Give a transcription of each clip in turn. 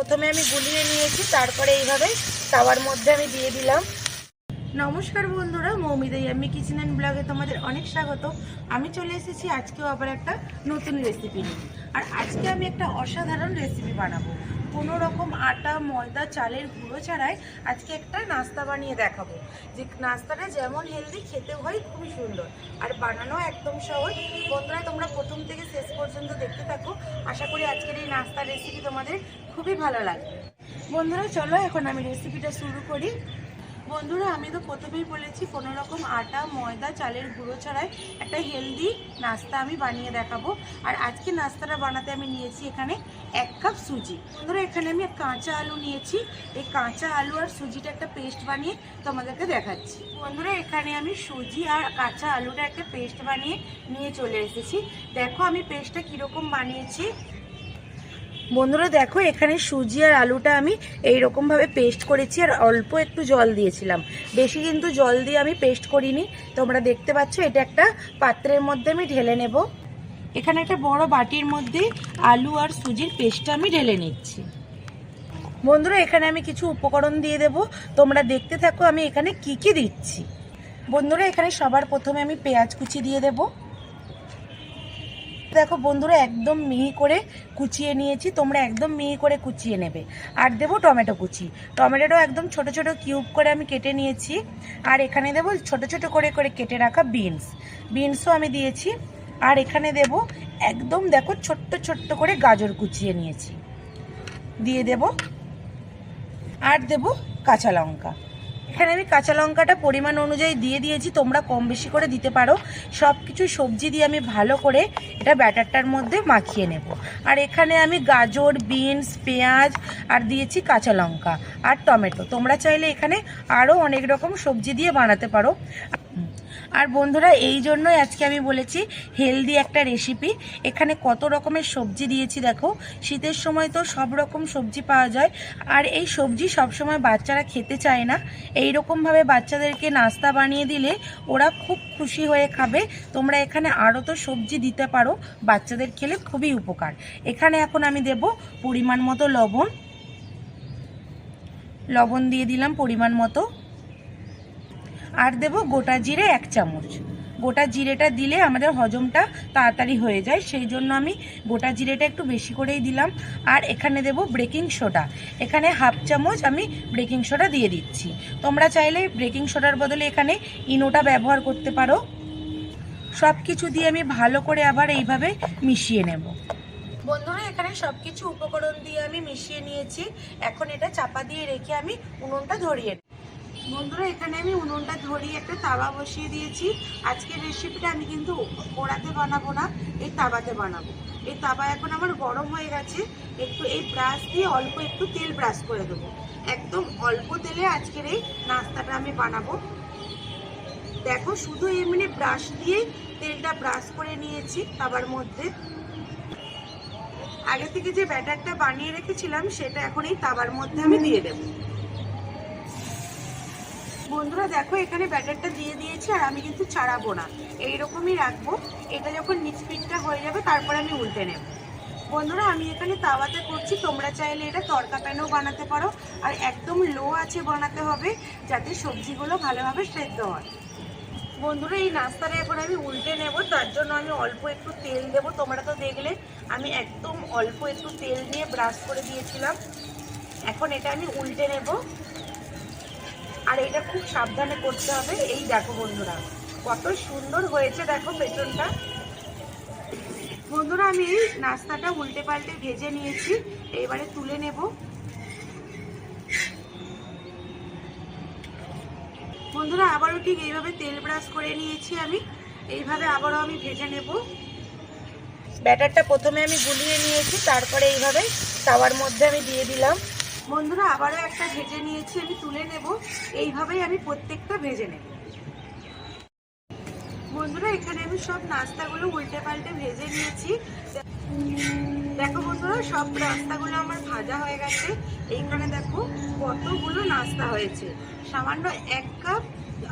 প্রথমে আমি গুলিয়ে নিয়েছি, তারপরে এইভাবে তাওয়ার মধ্যে আমি দিয়ে দিলাম। নমস্কার বন্ধুরা মৌমিদাই আমি কিচেন অ্যান্ড ব্লগে তোমাদের অনেক স্বাগত। আমি চলে এসেছি আজকেও আবার একটা নতুন রেসিপি নিয়ে। আর আজকে আমি একটা অসাধারণ রেসিপি বানাবো। কোনো রকম আটা, ময়দা, চালের গুঁড়ো ছাড়াই আজকে একটা নাস্তা বানিয়ে দেখাবো। যে নাস্তাটা যেমন হেলদি খেতে হয়, খুবই সুন্দর। আর বানানো একদম সহজ। বন্ধুরা, তোমরা প্রথম থেকে শেষ পর্যন্ত দেখতে থাকো। আশা করি আজকের এই নাস্তার রেসিপি তোমাদের খুবই ভালো লাগবে। বন্ধুরা, চলো এখন আমি রেসিপিটা শুরু করি। বন্ধুরা, আমি তো প্রথমেই বলেছি, কোনো রকম আটা, ময়দা, চালের গুঁড়ো ছাড়াই একটা হেলদি নাস্তা আমি বানিয়ে দেখাবো। আর আজকে নাস্তাটা বানাতে আমি নিয়েছি এখানে এক কাপ সুজি। বন্ধুরা, এখানে আমি কাঁচা আলু নিয়েছি। এই কাঁচা আলু আর সুজিটা একটা পেস্ট বানিয়ে তোমাদেরকে দেখাচ্ছি। বন্ধুরা, এখানে আমি সুজি আর কাঁচা আলুটা একটা পেস্ট বানিয়ে নিয়ে চলে এসেছি। দেখো আমি পেস্টটা কীরকম বানিয়েছি। বন্ধুরা, দেখো, এখানে সুজি আর আলুটা আমি এই ভাবে পেস্ট করেছি আর অল্প একটু জল দিয়েছিলাম। বেশি কিন্তু জল দিয়ে আমি পেস্ট করিনি। তোমরা দেখতে পাচ্ছ, এটা একটা পাত্রের মধ্যে আমি ঢেলে নেব। এখানে একটা বড় বাটির মধ্যে আলু আর সুজির পেস্টটা আমি ঢেলে নিচ্ছি। বন্ধুরা, এখানে আমি কিছু উপকরণ দিয়ে দেব। তোমরা দেখতে থাকো আমি এখানে কি কি দিচ্ছি। বন্ধুরা, এখানে সবার প্রথমে আমি পেঁয়াজ কুচি দিয়ে দেবো। দেখো বন্ধুরা, একদম মিহি করে কুচিয়ে নিয়েছি, তোমরা একদম মিহি করে কুচিয়ে নেবে। আর দেবো টমেটো কুচি। টমেটোটাও একদম ছোট ছোট কিউব করে আমি কেটে নিয়েছি। আর এখানে দেবো ছোট ছোট করে করে কেটে রাখা বিনস। বিনসও আমি দিয়েছি। আর এখানে দেব একদম দেখো ছোট্ট ছোট্ট করে গাজর কুচিয়ে নিয়েছি। দিয়ে দেব। আর দেব কাঁচা লঙ্কা। এখানে আমি কাঁচা লঙ্কাটা পরিমাণ অনুযায়ী দিয়ে দিয়েছি, তোমরা কম বেশি করে দিতে পারো। সব কিছু সবজি দিয়ে আমি ভালো করে এটা ব্যাটারটার মধ্যে মাখিয়ে নেব। আর এখানে আমি গাজর, বিনস, পেঁয়াজ, আর দিয়েছি কাঁচা লঙ্কা আর টমেটো। তোমরা চাইলে এখানে আরও অনেক রকম সবজি দিয়ে বানাতে পারো। আর বন্ধুরা, এই জন্যই আজকে আমি বলেছি হেলদি একটা রেসিপি এখানে কত রকমের সবজি দিয়েছি, দেখো। শীতের সময় তো সব রকম সবজি পাওয়া যায়। আর এই সবজি সব সময় বাচ্চারা খেতে চায় না। এই রকমভাবে বাচ্চাদেরকে নাস্তা বানিয়ে দিলে ওরা খুব খুশি হয়ে খাবে। তোমরা এখানে আরও তো সবজি দিতে পারো। বাচ্চাদের খেলে খুবই উপকার। এখানে এখন আমি দেব পরিমাণ মতো লবণ। লবণ দিয়ে দিলাম পরিমাণ মতো। আর দেব গোটা জিরে এক চামচ। গোটা জিরেটা দিলে আমাদের হজমটা তাড়াতাড়ি হয়ে যায়, সেই জন্য আমি গোটা জিরেটা একটু বেশি করেই দিলাম। আর এখানে দেব ব্রেকিং সোডা। এখানে হাফ চামচ আমি ব্রেকিং সোডা দিয়ে দিচ্ছি। তোমরা চাইলে ব্রেকিং সোডার বদলে এখানে ইনোটা ব্যবহার করতে পারো। সব কিছু দিয়ে আমি ভালো করে আবার এইভাবে মিশিয়ে নেব। বন্ধুরা, এখানে সব কিছু উপকরণ দিয়ে আমি মিশিয়ে নিয়েছি। এখন এটা চাপা দিয়ে রেখে আমি উনুনটা ধরিয়ে। বন্ধুরা, এখানে আমি উনুনটা ধরিয়ে একটা তাওয়া বসিয়ে দিয়েছি। আজকের রেসিপিটা আমি কিন্তু কড়াতে বানাবো না, এই তাওয়াতে বানাবো। এই তাওয়া এখন আমার গরম হয়ে গেছে, একটু এই ব্রাশ দিয়ে অল্প একটু তেল ব্রাশ করে দেবো। একদম অল্প তেলে আজকের এই নাস্তাটা আমি বানাবো। দেখো, শুধু এমনি ব্রাশ দিয়ে তেলটা ব্রাশ করে নিয়েছি তাওয়ার মধ্যে। আগে থেকে যে ব্যাটারটা বানিয়ে রেখেছিলাম, সেটা এখন এই তাওয়ার মধ্যে আমি দিয়ে দেবো। বন্ধুরা, দেখো এখানে ব্যাটারটা দিয়ে দিয়েছি আর আমি কিন্তু ছাড়াবো না। এইরকমই রাখব। এটা যখন নিচ পিঠটা হয়ে যাবে, তারপর আমি উল্টে নেব। বন্ধুরা, আমি এখানে তাওয়াতে করছি। তোমরা চাইলে এটা তরকা প্যানেও বানাতে পারো। আর একদম লো আছে বানাতে হবে, যাতে সবজিগুলো ভালোভাবে সেদ্ধ হয়। বন্ধুরা, এই নাস্তাটা এখন আমি উল্টে নেব। তার জন্য আমি অল্প একটু তেল দেব। তোমরা তো দেখলে, আমি একদম অল্প একটু তেল দিয়ে ব্রাশ করে দিয়েছিলাম। এখন এটা আমি উল্টে নেব। আর এটা খুব সাবধানে করতে হবে। এই দেখো বন্ধুরা, কত সুন্দর হয়েছে দেখো পেছনটা। বন্ধুরা, আমি নাস্তাটা উল্টে পাল্টে ভেজে নিয়েছি, এবারে তুলে নেব। বন্ধুরা, আবারও ঠিক এইভাবে তেল ব্রাশ করে নিয়েছি আমি। এইভাবে আবারও আমি ভেজে নেব। ব্যাটারটা প্রথমে আমি গুলিয়ে নিয়েছি, তারপরে এইভাবে তাওয়ার মধ্যে আমি দিয়ে দিলাম। বন্ধুরা, আবারও একটা ভেজে নিয়েছি, আমি তুলে নেব। এইভাবেই আমি প্রত্যেকটা ভেজে নেব। বন্ধুরা, এখানে আমি সব নাস্তাগুলো উল্টে পাল্টে ভেজে নিয়েছি। দেখো বন্ধুরা, সব নাস্তাগুলো আমার ভাজা হয়ে গেছে। এইখানে দেখো কতগুলো নাস্তা হয়েছে। সামান্য এক কাপ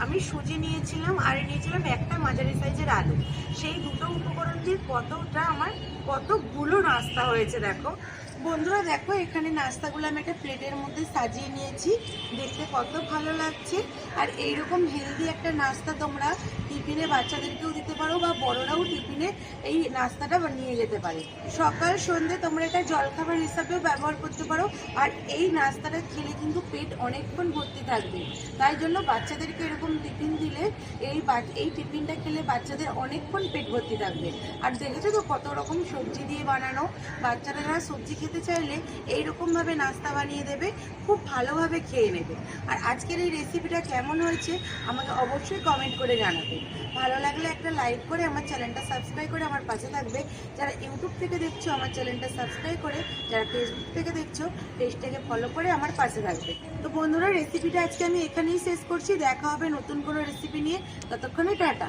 আমি সুজি নিয়েছিলাম আর নিয়েছিলাম একটা মাঝারি সাইজের আলু। সেই দুটো উপকরণ দিয়ে কতটা আমার, কতগুলো নাস্তা হয়েছে দেখো। বন্ধুরা, দেখো, এখানে নাস্তাগুলো আমি একটা প্লেটের মধ্যে সাজিয়ে নিয়েছি। দেখতে কত ভালো লাগছে। আর এইরকম হেলদি একটা নাস্তা তোমরা টিফিনে বাচ্চাদেরকেও দিতে পারো টিফিনে এই নাস্তাটা নিয়ে যেতে পারে। সকাল সন্ধে তোমরা এটা জলখাবার হিসাবেও ব্যবহার করতে পারো। আর এই নাস্তাটা খেলে কিন্তু পেট অনেকক্ষণ ভর্তি থাকবে। তাই জন্য বাচ্চাদেরকে এরকম টিফিন দিলে, এই এই টিফিনটা খেলে বাচ্চাদের অনেকক্ষণ পেট ভর্তি থাকবে। আর দেখেছ তো কত রকম সবজি দিয়ে বানানো? বাচ্চারা যারা সবজি খেতে চাইলে এইরকমভাবে নাস্তা বানিয়ে দেবে, খুব ভালোভাবে খেয়ে নেবে। আর আজকের এই রেসিপিটা কেমন হয়েছে, আমাকে অবশ্যই কমেন্ট করে জানাবে। ভালো লাগলে একটা লাইক করে আমার চ্যানেলটা সাবস্ক্রাইব করে আমার পাশে থাকবে। যারা ইউটিউব থেকে দেখছ, আমার চ্যানেলটা সাবস্ক্রাইব করে, যারা ফেসবুক থেকে দেখছ, পেজটাকে ফলো করে আমার পাশে থাকবে। তো বন্ধুরা রেসিপিটা আজকে আমি এখানেই শেষ করছি। দেখা হবে নতুন কোনো রেসিপি নিয়ে। ততক্ষণে টাটা।